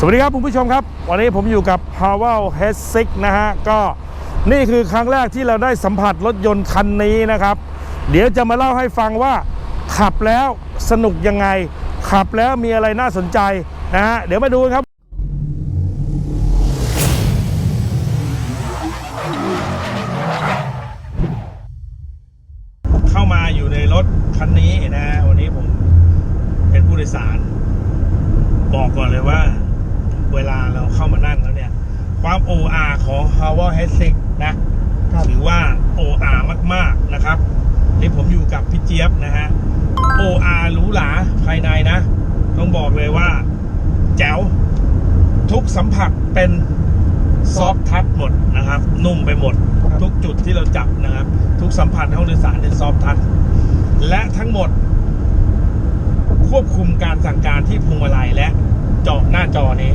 สวัสดีครับคุณผู้ชมครับ วันนี้ผมอยู่กับ Power h e a d 6นะฮะ ก็นี่คือครั้งแรกที่เราได้สัมผัสรถยนต์คันนี้นะครับ เดี๋ยวจะมาเล่าให้ฟังว่า ขับแล้วสนุกยังไง ขับแล้วมีอะไรน่าสนใจนะฮะ เดี๋ยวมาดูกันครับ นะครับถือว่า OR มาก ๆนะครับนี่ผมอยู่กับพี่เจี๊ยบนะฮะ OR หรูหราภายในนะ ต้องบอกเลยว่า แจ๋ว ทุกสัมผัสเป็นซอฟทัชหมดนะครับ นุ่มไปหมดครับทุกจุดที่เราจับนะครับ ทุกสัมผัสในห้องโดยสารเป็นซอฟทัชและทั้งหมด ควบคุมการสั่งการที่พวงมาลัยและจอหน้าจอนี้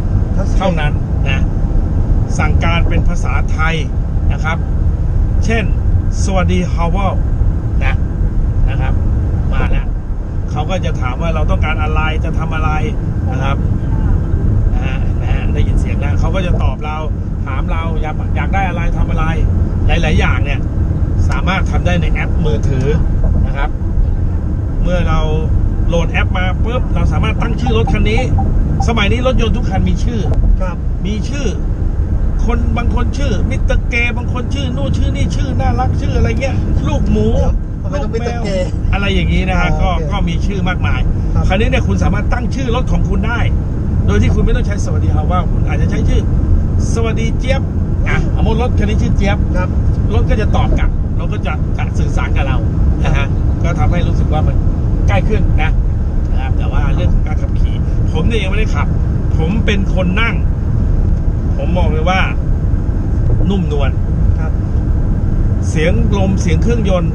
เท่านั้นนะ สั่งการเป็นภาษาไทย นะครับ เช่น สวัสดีฮาวลนะนะครับ มาแล้วเขาก็จะถามว่าเราต้องการอะไรจะทำอะไรนะครับนะฮะนะฮะได้ยินเสียงนะเขาก็จะตอบเราถามเราอยากอยากได้อะไรทำอะไร หลาย ๆ อย่างเนี่ยสามารถทำได้ในแอปมือถือนะครับ เมื่อเราโหลดแอปมาปุ๊บเราสามารถตั้งชื่อรถคันนี้ สมัยนี้รถยนต์ทุกคันมีชื่อครับมีชื่อ คนบางคนชื่อ มิสเตอร์เกย์บางคนชื่อนู่นชื่อนี่ชื่อน่ารักชื่ออะไรเงี้ย ลูกหมูทำไมต้องมิสเตอร์เกย์ อะไรอย่างนี้นะฮะอ๋ก็อโอเคก็มีชื่อมากมาย ครับ คราวนี้เนี่ยคุณสามารถตั้งชื่อรถของคุณได้ โดยที่คุณไม่ต้องใช้สวัสดีฮาวว่าคุณอาจจะใช้ชื่อ สวัสดีเจี๊ยบอะสมมติรถคันนี้ชื่อเจี๊ยบ ครับ รถก็จะตอบกลับรถก็จะจะสื่อสารกับเรานะฮะก็ทำให้รู้สึกว่ามันใกล้ขึ้นนะนะครับแต่ว่าเรื่องของการขับขี่ ผมเนี่ยยังไม่ได้ขับ ผมเป็นคนนั่ง ผมมองเลยว่า นุ่มนวลครับ เสียงลมเสียงเครื่องยนต์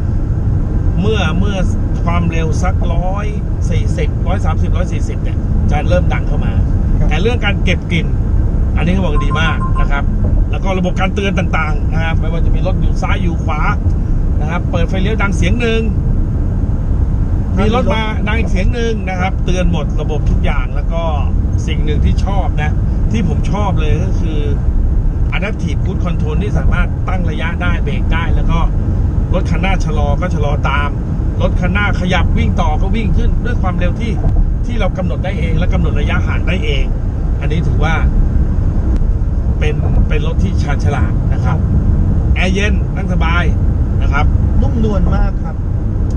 เมื่อเมื่อความเร็วสักร้อยสี่สิบร้อยสามสิบร้อยสี่สิบเนี่ยจะเริ่มดังเข้ามาครับแต่เรื่องการเก็บกลิ่น อันนี้เขาบอกว่าดีมากนะครับ แล้วก็ระบบการเตือนต่างๆนะครับไม่ว่าจะมีรถอยู่ซ้ายอยู่ขวานะครับ เปิดไฟเลี้ยวดังเสียงหนึ่ง มีรถมาดังอีกเสียงหนึ่งนะครับ เตือนหมดระบบทุกอย่างแล้วก็สิ่งหนึ่งที่ชอบนะ ที่ผมชอบเลยก็คือ Adaptive Cruise Control ที่สามารถตั้งระยะได้เบรกได้ แล้วก็รถคันหน้าชะลอก็ชะลอตาม รถคันหน้าขยับวิ่งต่อก็วิ่งขึ้นด้วยความเร็วที่ที่เรากำหนดได้เอง และกำหนดระยะห่างได้เอง อันนี้ถือว่า เป็นเป็นรถที่ชาญฉลาดนะครับแอร์เย็นนั่งสบายนะครับ นุ่มนวลมากครับ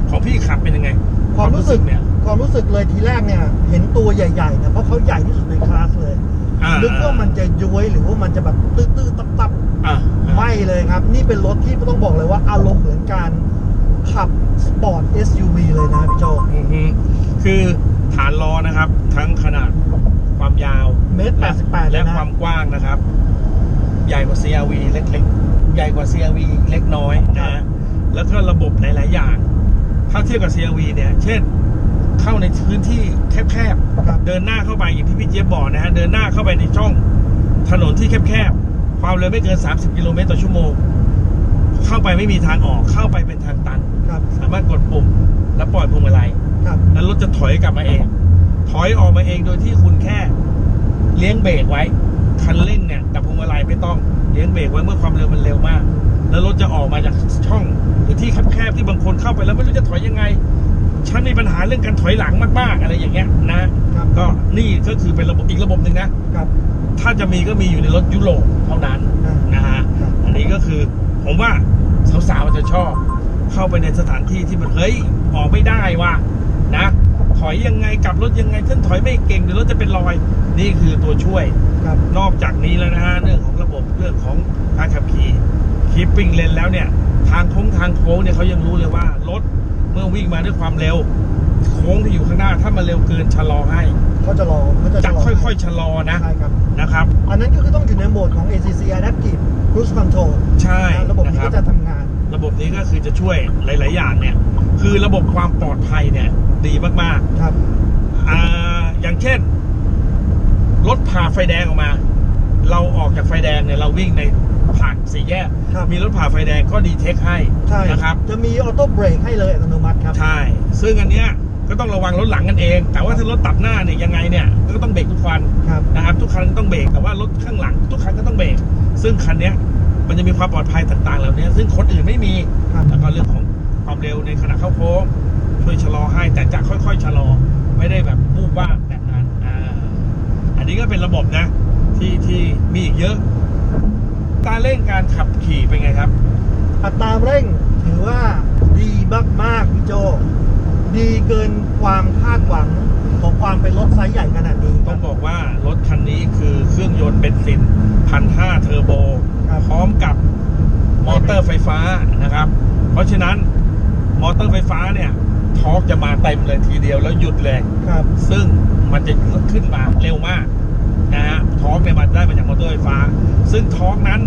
ของพี่ขับเป็นยังไง ความรู้สึกเนี่ย ความรู้สึกเลยทีแรกเนี่ย เห็นตัวใหญ่ๆเนี่ยเพราะเขาใหญ่ที่สุดในคลาสเลยอ่านึกว่ามันจะย้วยหรือว่ามันจะแบบตื้อๆตับอ่าๆไม่เลยครับ นี่เป็นรถที่ต้องบอกเลยว่าอารมณ์เหมือนการขับสปอร์ต SUV เลยนะพี่โจอือฮึคือฐานล้อนะครับ ทั้งขนาดความยาวเมตรแปดสิบแปดเลและยนะความกว้างนะครับ ใหญ่กว่า CRV เล็กๆ ใหญ่กว่า CRV เล็กน้อยนะฮะแล้วก็ระบบหลาย ๆ อย่าง ถ้าเทียบกับ CRV เนี่ย เช่น เข้าในพื้นที่แคบครับๆ เดินหน้าเข้าไปอย่างที่พี่เจี๊ยบบอกนะฮะ เดินหน้าเข้าไปในช่องถนนที่แคบๆ ความเร็วไม่เกิน 30 กิโลเมตรต่อชั่วโมง เข้าไปไม่มีทางออก เข้าไปเป็นทางตันครับสามารถกดปุ่มแล้วปล่อยพวงมาลัยครับแล้วรถจะถอยกลับมาเอง ถอยออกมาเองโดยที่คุณแค่เลี้ยงเบรกไว้ คันเร่งเนี่ยกับพวงมาลัยไม่ต้องเลี้ยงเบรกไว้เมื่อความเร็วมันเร็วมาก แล้วรถจะออกมาจากช่อง หรือที่แคบๆที่บางคนเข้าไปแล้วไม่รู้จะถอยยังไง ฉันมีปัญหาเรื่องการถอยหลังมากๆอะไรอย่างเงี้ยนะครับก็นี่ก็คือเป็นระบบอีกระบบหนึ่งนะครับ ถ้าจะมีก็มีอยู่ในรถยุโรปเท่านั้นอ่านะฮะครับอันนี้ก็คือผมว่าสาวๆจะชอบ เข้าไปในสถานที่ที่มันเฮ้ยออกไม่ได้ว่ะนะถอยยังไงกลับรถยังไงฉันถอยไม่เก่งเดี๋ยวรถจะเป็นรอย นี่คือตัวช่วยครับนอกจากนี้แล้วนะฮะเรื่องของระบบเรื่องของการขับขี่คีปปิ้งเลนแล้วเนี่ย ทางโค้งทางโค้งเนี่ยเขายังรู้เลยว่ารถเมื่อวิ่งมาด้วยความเร็ว โค้งที่อยู่ข้างหน้าถ้ามันเร็วเกินชะลอให้เขาจะรอเขาจะจะรอค่อยๆชะลอนะใช่ครับนะครับ อันนั้นก็คือต้องอยู่ในโหมดของ ACC Adaptive Cruise Control ใช่นะระบบนี้นะครับก็จะทำงาน ระบบนี้ก็คือจะช่วยหลาย ๆ อย่างเนี่ย คือระบบความปลอดภัยเนี่ยดีมากครับๆอ่า อย่างเช่น รถผ่าไฟแดงออกมา เราออกจากไฟแดงเนี่ยเราวิ่งในผ่านสี่แยก ครับ มีรถผ่าไฟแดงก็ดีเทคให้ใช่นะครับ จะมีออโต้เบรกให้เลยอัตโนมัติครับ ใช่ ซึ่งอันเนี้ยก็ต้องระวังรถหลังกันเอง แต่ว่าถ้ารถตัดหน้าเนี่ยยังไงเนี่ยก็ต้องเบรกทุกคันครับ นะครับ ทุกคันก็ต้องเบรก แต่ว่ารถข้างหลังทุกคันก็ต้องเบรก ซึ่งคันเนี้ยมันจะมีความปลอดภัยต่างๆเหล่านี้ซึ่งคนอื่นไม่มี ครับ แล้วก็เรื่องของความเร็วในขณะเข้าโค้งช่วยชะลอให้แต่จะค่อยๆชะลอไม่ได้แบบวูบว่าบแบบนั้นอ่าอันนี้ก็เป็นระบบนะ ที่ที่มีอีกเยอะการเร่งการขับขี่เป็นไงครับ อัตราเร่งถือว่าดีมากๆพี่โจ ดีเกินความคาดหวังของความเป็นรถไซส์ใหญ่ขนาดนี้คต้รัอบ งบอกว่ารถคันนี้คือเครื่องยนต์เบนซินพันห้าเทอร์โบ ครับ พร้อมกับมอเตอร์ไฟฟ้านะครับ เพราะฉะนั้นมอเตอร์ไฟฟ้าเนี่ยทอร์กจะมาเต็มเลยทีเดียวแล้วหยุดเลย ครับ ซึ่งมันจะขึ้นมาเร็วมาก ได้มาจากมอเตอร์ไฟฟ้า ซึ่งทอร์กนั้น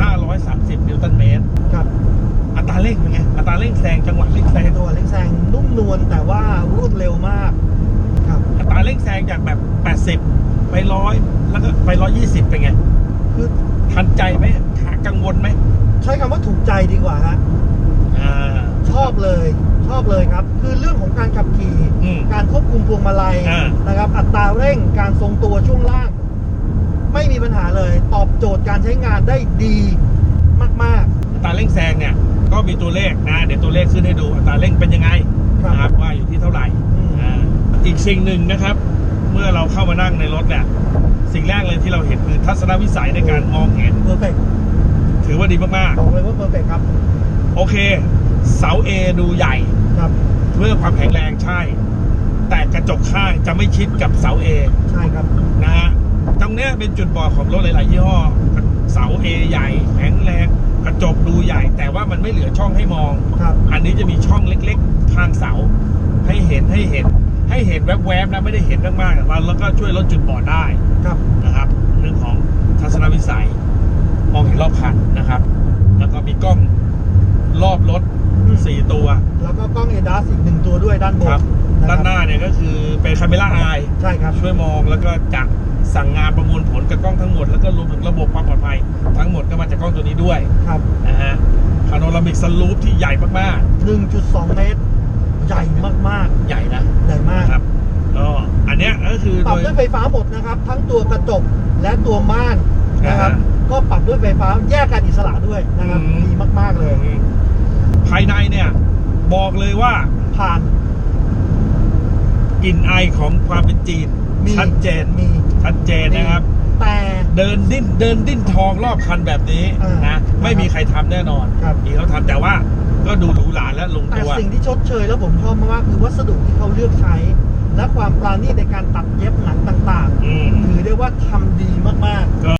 530 นิวตันเมตร ครับ อัตราเร่งเป็นไง อัตราเร่งแซงจังหวะเร่งแซงตัวเล็กแซงนุ่มนวลแต่ว่ารวดเร็วมาก ครับ อัตราเร่งแซงจากแบบ 80 ไปร้อยแล้วก็ไป 120 เป็นไง คือทันใจไหมกังวลไหม ใช้คำว่าถูกใจดีกว่าฮะอ่าชอบเลยชอบเลยครับ คือเรื่องของการขับขี่อืมการควบคุมพวงมาลัยอ่านะครับ อัตราเร่งการทรงตัวช่วงล่าง ไม่มีปัญหาเลยตอบโจทย์การใช้งานได้ดีมากอัตราเร่งแซงเนี่ยก็มีตัวเลขนะเดี๋ยวตัวเลขขึ้นให้ดูอัตราเร่งเป็นยังไงครับนะครับว่าอยู่ที่เท่าไหร่อืมอ่าอีกสิ่งหนึ่งนะครับ เมื่อเราเข้ามานั่งในรถเนี่ยสิ่งแรกเลยที่เราเห็นคือทัศนวิสัยในการมองเห็นๆเพอร์เฟกถือว่าดีมากบอกเลยว่าเพอร์เฟกครับๆโอเค เสา A ดูใหญ่ครับเพื่อความแข็งแรงใช่ แต่กระจกข้างจะไม่ชิดกับเสา A ใช่ครับนะฮะ ตรงเนี้ยเป็นจุดบอดของรถหลาย ๆ ยี่ห้อ เสา A ใหญ่แข็งแรงกระจกดูใหญ่ แต่ว่ามันไม่เหลือช่องให้มอง ครับอันนี้จะมีช่องเล็ก ๆ ทางเสา ให้เห็นให้เห็น ให้เห็นแวบๆนะไม่ได้เห็นมากๆแต่แล้วก็ช่วยลดจุดบอดได้ครับนะครับ เรื่องของทัศนวิสัย มองเห็นรอบคันนะครับ แล้วก็มีกล้องรอบรถอืม4ตัว แล้วก็กล้องเอดัสอีกหนึ่งตัวด้วยด้านบนครับะครับ ด้านหน้าเนี่ยก็คือเป็นคาเมล่าอาย ใช่ครับ ช่วยมองแล้วก็จะ สั่งงานประมวลผลกับกล้องทั้งหมด แล้วก็รวมถึงระบบความปลอดภัย ทั้งหมดก็มาจากกล้องตัวนี้ด้วยครับนะฮะพาโนรามิกสลูปที่ใหญ่มาก1.2 เมตร ใหญ่มากๆ ใหญ่นะๆ ใหญ่มากนะครับก็อันเนี้ยก็คือปโดรับย ด้วยไฟฟ้าหมดนะครับ ทั้งตัวกระจกและตัวม่านนะครับ อ่าฮะก็ปรับด้วยไฟฟ้าแยกกันอิสระด้วยนะครับอืม ดีมากๆเลย ภายในเนี่ยบอกเลยว่าผ่านกลิ่นไอของความเป็นจีน มีชัดเจนมี ชัดเจนนะครับ แต่เดินดิ้นเดินดิ้นทองรอบคันแบบนี้อ่านนะไม่มีใครทำแน่นอนครับ มีเขาทำแต่ว่าก็ดูหรูหราและลงแต่ตัว สิ่งที่ชดเชยแล้วผมชอบมากๆคือวัสดุที่เขาเลือกใช้ และความปราณีตในการตัดเย็บหนังต่างอืม ๆถือได้ว่าทำดีมากก็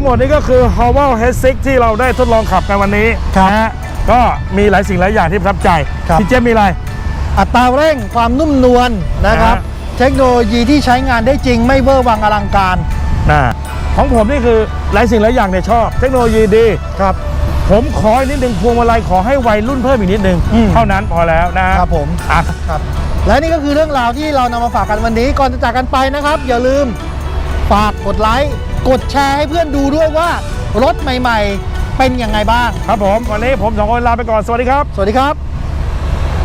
ทั้งหมดนี้ก็คือ h o w e l H6 ที่เราได้ทดลองขับกันวันนี้ครับนะฮะก็มีหลายสิ่งหลายอย่างที่ประทับใจครับ พี่เจมมีอะไรๆอัตราเร่งความนุ่มนวลนะครับ นะฮะเทคโนโลยีที่ใช้งานได้จริงไม่เวอร์วังอลังการนะของผมนี่คือหลายสิ่งหลายอย่างเนี่ยชอบ เทคโนโลยีดี ครับ ผมขออีกนิดนึงพวงมาลัยขอให้วัยรุ่นเพิ่มอีกนิดนึง อืม เท่านั้นพอแล้วนะฮะครับผม อะ ครับและนี่ก็คือเรื่องราวที่เรานำมาฝากกันวันนี้ก่อนจะจากกันไปนะครับ อย่าลืมฝากกดไลค์ กดแชร์ให้เพื่อนดูด้วยว่ารถใหม่ ๆ เป็นยังไงบ้าง ครับผม วันนี้ผมสองคนลาไปก่อน สวัสดีครับ สวัสดีครับ